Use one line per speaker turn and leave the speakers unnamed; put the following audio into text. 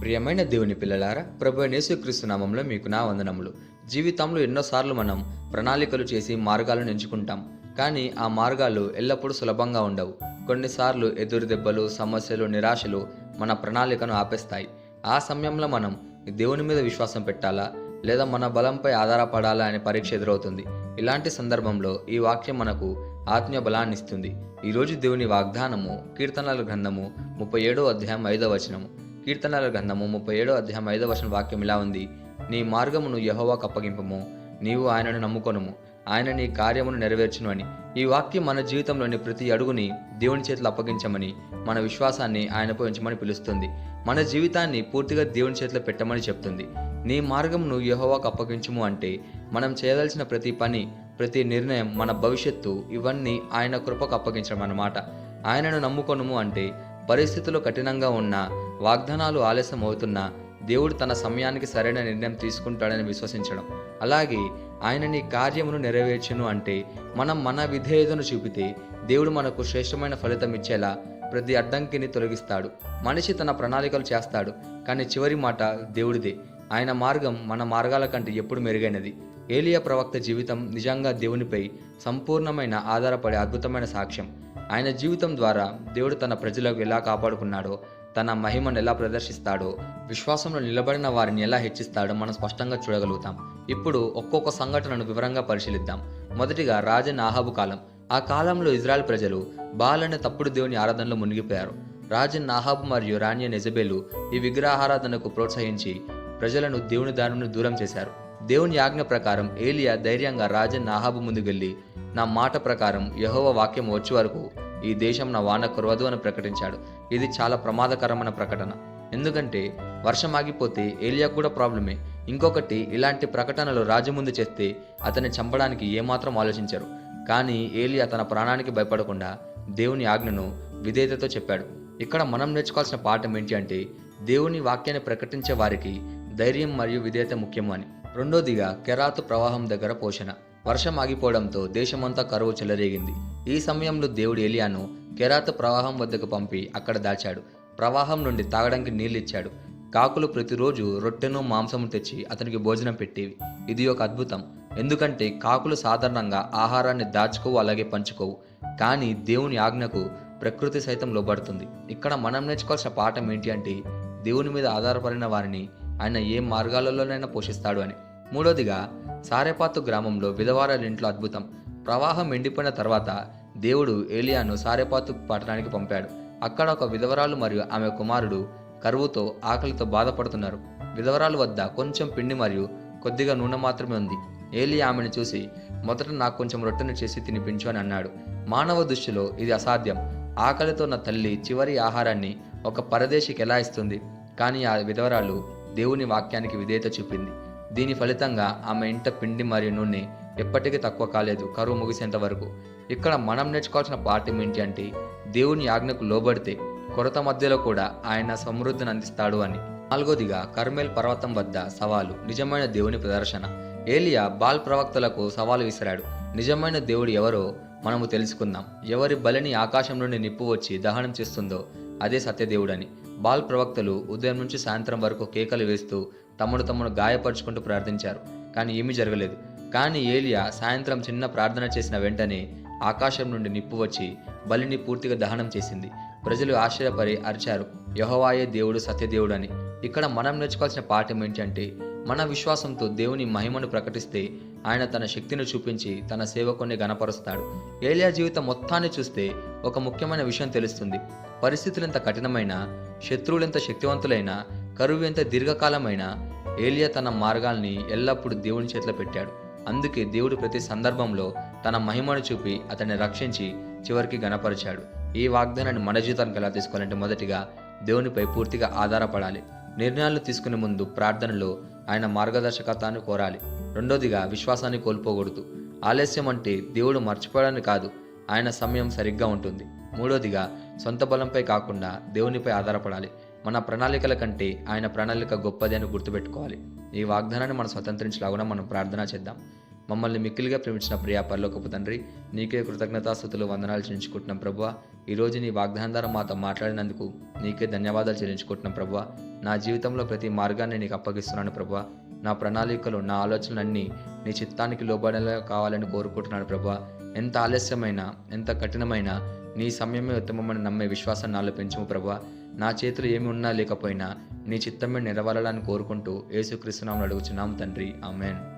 ప్రియమైన దేవుని పిల్లలారా ప్రభు యేసుక్రీస్తు నామంలో మీకు నా వందనములు. జీవితంలో ఎన్నోసార్లు మనం ప్రణాళికలు చేసి మార్గాలను ఎంచుకుంటాం. కానీ ఆ మార్గాలు ఎల్లప్పుడూ సులభంగా ఉండవు. కొన్నిసార్లు ఎదురు దెబ్బలు సమస్యలు నిరాశలు మన ప్రణాళికను ఆపేస్తాయి. ఆ సమయంలో మనం దేవుని మీద విశ్వాసం పెట్టాలా? లేదా మన బలంపై ఆధారపడాలా అనే పరీక్ష ఎదురవుతుంది. ఇలాంటి సందర్భంలో ఈ వాక్యం మనకు ఆత్మీయ బలాన్ని ఇస్తుంది ఈరోజు దేవుని వాగ్దానము కీర్తనల గ్రంథము ముప్పై ఏడో అధ్యాయం ఐదో వచనము. కీర్తనల గ్రంథము ముప్పై ఏడో అధ్యాయం ఐదో వర్షం వాక్యం ఇలా ఉంది. నీ మార్గమును యహోవాకు అప్పగింపము నీవు ఆయనను నమ్ముకొనుము. ఆయన నీ కార్యమును నెరవేర్చును అని ఈ వాక్యం మన జీవితంలోని ప్రతి అడుగుని దేవుని చేతిలో అప్పగించమని మన విశ్వాసాన్ని ఆయనపై ఉంచమని పిలుస్తుంది. మన జీవితాన్ని పూర్తిగా దేవుని చేతిలో పెట్టమని చెప్తుంది. నీ మార్గమును యహోవాకు అప్పగించుము అంటే మనం చేయదలసిన ప్రతి పని ప్రతి నిర్ణయం మన భవిష్యత్తు ఇవన్నీ ఆయన కృపకు అప్పగించడం అన్నమాట. ఆయనను నమ్ముకొనుము అంటే పరిస్థితులు కఠినంగా ఉన్నా వాగ్దానాలు ఆలస్యం అవుతున్నా దేవుడు తన సమయానికి సరైన నిర్ణయం తీసుకుంటాడని విశ్వసించడం. అలాగే ఆయన నీ కార్యమును నెరవేర్చును అంటే మనం మన విధేయతను చూపితే దేవుడు మనకు శ్రేష్టమైన ఫలితం ఇచ్చేలా ప్రతి అడ్డంకిని తొలగిస్తాడు. మనిషి తన ప్రణాళికలు చేస్తాడు కానీ చివరి మాట దేవుడిదే. ఆయన మార్గం మన మార్గాల కంటే ఎప్పుడు మెరుగైనది. ఏలియా ప్రవక్త జీవితం నిజంగా దేవునిపై సంపూర్ణమైన ఆధారపడే అద్భుతమైన సాక్ష్యం. ఆయన జీవితం ద్వారా దేవుడు తన ప్రజలకు ఎలా కాపాడుకున్నాడో తన మహిమను ఎలా ప్రదర్శిస్తాడో విశ్వాసంలో నిలబడిన వారిని ఎలా హెచ్చిస్తాడో మనం స్పష్టంగా చూడగలుగుతాం. ఇప్పుడు ఒక్కొక్క సంఘటనను వివరంగా పరిశీలిద్దాం. మొదటిగా రాజన్ ఆహాబు కాలం. ఆ కాలంలో ఇజ్రాయెల్ ప్రజలు బాలనే తప్పుడు దేవుని ఆరాధనలో మునిగిపోయారు. రాజన్ నాహాబు మరియు రాణ్య నిజబేలు ఈ విగ్రహారాధనకు ప్రోత్సహించి ప్రజలను దేవుని దారి దూరం చేశారు. దేవుని ఆజ్ఞ ప్రకారం ఏలియా ధైర్యంగా రాజన్ నాహాబు ముందుకెళ్ళి నా మాట ప్రకారం యహోవ వాక్యం వచ్చే వరకు ఈ దేశం నా వాన కురవదు అని ప్రకటించాడు. ఇది చాలా ప్రమాదకరమైన ప్రకటన. ఎందుకంటే వర్షం ఆగిపోతే ఏలియాకు కూడా ప్రాబ్లమే. ఇంకొకటి ఇలాంటి ప్రకటనలు రాజు ముందు చేస్తే అతన్ని చంపడానికి ఏమాత్రం ఆలోచించరు. కానీ ఏలియా తన ప్రాణానికి భయపడకుండా దేవుని ఆజ్ఞను విధేయతతో చెప్పాడు. ఇక్కడ మనం నేర్చుకోవాల్సిన పాఠం ఏంటి అంటే దేవుని వాక్యాన్ని ప్రకటించే వారికి ధైర్యం మరియు విధేయత ముఖ్యం అని. రెండోదిగా కెరాతు ప్రవాహం దగ్గర పోషణ. వర్షం ఆగిపోవడంతో దేశమంతా కరువు చెలరేగింది. ఈ సమయంలో దేవుడు ఏలియాను కెరాతు ప్రవాహం వద్దకు పంపి అక్కడ దాచాడు. ప్రవాహం నుండి తాగడానికి నీళ్ళు ఇచ్చాడు కాకులు ప్రతిరోజు రొట్టెను మాంసము తెచ్చి అతనికి భోజనం పెట్టేవి. ఇది ఒక అద్భుతం. ఎందుకంటే కాకులు సాధారణంగా ఆహారాన్ని దాచుకోవు అలాగే పంచుకోవు. కానీ దేవుని ఆజ్ఞకు ప్రకృతి సైతం లోబడుతుంది. ఇక్కడ మనం నేర్చుకోవాల్సిన పాఠం ఏంటి అంటే దేవుని మీద ఆధారపడిన వారిని ఆయన ఏ మార్గాలలోనైనా పోషిస్తాడు అని. మూడోదిగా సారేపాతు గ్రామంలో విధవారాలింట్లో అద్భుతం. ప్రవాహం ఎండిపోయిన తర్వాత దేవుడు ఏలియాను సారేపాతు పట్టణానికి పంపాడు. అక్కడ ఒక విధవరాలు మరియు ఆమె కుమారుడు కరువుతో ఆకలితో బాధపడుతున్నారు. విధవరాలు వద్ద కొంచెం పిండి మరియు కొద్దిగా నూనె మాత్రమే ఉంది. ఏలి ఆమెను చూసి మొదట నాకు కొంచెం రొట్టెను చేసి తినిపించు అని అన్నాడు. మానవ దృష్టిలో ఇది అసాధ్యం. ఆకలితో ఉన్న తల్లి చివరి ఆహారాన్ని ఒక పరదేశికి ఎలా ఇస్తుంది? కానీ ఆ విధవరాలు దేవుని వాక్యానికి విధేయత చూపింది. దీని ఫలితంగా ఆమె ఇంట పిండి మరియు నూనె ఎప్పటికీ తక్కువ కాలేదు కరువు ముగిసేంత వరకు. ఇక్కడ మనం నేర్చుకోవాల్సిన పాఠం ఏంటి అంటే దేవుని ఆజ్ఞకు లోబడితే కొరత మధ్యలో కూడా ఆయన సమృద్ధిని అందిస్తాడు అని. నాలుగోదిగా కర్మేల్ పర్వతం వద్ద సవాలు నిజమైన దేవుని ప్రదర్శన. ఏలియా బాల్ ప్రవక్తలకు సవాలు విసిరాడు. నిజమైన దేవుడు ఎవరో మనము తెలుసుకుందాం. ఎవరి బలిని ఆకాశం నుండి నిప్పు వచ్చి దహనం చేస్తుందో అదే సత్యదేవుడని. బాల్ ప్రవక్తలు ఉదయం నుంచి సాయంత్రం వరకు కేకలు వేస్తూ తమను తమను గాయపరుచుకుంటూ ప్రార్థించారు. కానీ ఏమీ జరగలేదు. కానీ ఏలియా సాయంత్రం చిన్న ప్రార్థన చేసిన వెంటనే ఆకాశం నుండి నిప్పు వచ్చి బలిని పూర్తిగా దహనం చేసింది. ప్రజలు ఆశ్చర్యపరి అరిచారు. యహోవాయే దేవుడు సత్యదేవుడు అని ఇక్కడ మనం నేర్చుకోవాల్సిన పాఠం ఏంటంటే మన విశ్వాసంతో దేవుని మహిమను ప్రకటిస్తే ఆయన తన శక్తిని చూపించి తన సేవకుని గణపరుస్తాడు ఏలియా జీవితం మొత్తాన్ని చూస్తే ఒక ముఖ్యమైన విషయం తెలుస్తుంది. పరిస్థితులు ఎంత కఠినమైనా శత్రువులు ఎంత శక్తివంతులైనా కరువు ఎంత దీర్ఘకాలమైనా ఏలియా తన మార్గాల్ని ఎల్లప్పుడూ దేవుని చేతిలో పెట్టాడు. అందుకే దేవుడు ప్రతి సందర్భంలో తన మహిమను చూపి అతన్ని రక్షించి చివరికి గణపరిచాడు. ఈ వాగ్దానాన్ని మన జీవితానికి ఎలా తీసుకోవాలంటే మొదటిగా దేవునిపై పూర్తిగా ఆధారపడాలి. నిర్ణయాలు తీసుకునే ముందు ప్రార్థనలో ఆయన మార్గదర్శకత్వాన్ని కోరాలి. రెండోదిగా విశ్వాసాన్ని కోల్పోకూడదు. ఆలస్యం అంటే దేవుడు మర్చిపోవడాన్ని కాదు ఆయన సమయం సరిగ్గా ఉంటుంది. మూడోదిగా సొంత బలంపై కాకుండా దేవునిపై ఆధారపడాలి. మన ప్రణాళికల కంటే ఆయన ప్రణాళిక గొప్పది అని గుర్తుపెట్టుకోవాలి. ఈ వాగ్దానాన్ని మనం స్వతంత్రించలాగా మనం ప్రార్థన చేద్దాం. మమ్మల్ని మిక్కిలిగా ప్రేమించిన ప్రియా పరలోకపు తండ్రి నీకే కృతజ్ఞతాస్థుతులు వందనాలు చెల్లించుకుంటున్నాం ప్రభా ఈరోజు నీ వాగ్దానం ద్వారా మాతో మాట్లాడినందుకు నీకే ధన్యవాదాలు చెల్లించుకుంటున్నాం ప్రభా నా జీవితంలో ప్రతి మార్గాన్ని నీకు అప్పగిస్తున్నాను ప్రభా నా ప్రణాళికలు నా ఆలోచనలన్నీ నీ చిత్తానికి లోబడేలా కావాలని కోరుకుంటున్నాను ప్రభా ఎంత ఆలస్యమైన ఎంత కఠినమైన నీ సమయమే ఉత్తమమని నమ్మే విశ్వాసం నాలో పెంచుము ప్రభా నా చేతులు ఏమి ఉన్నా లేకపోయినా నీ చిత్తమే నెరవేరాలని కోరుకుంటూ యేసుక్రీస్తునామని అడుగుచున్నాం తండ్రి. ఆమెన్.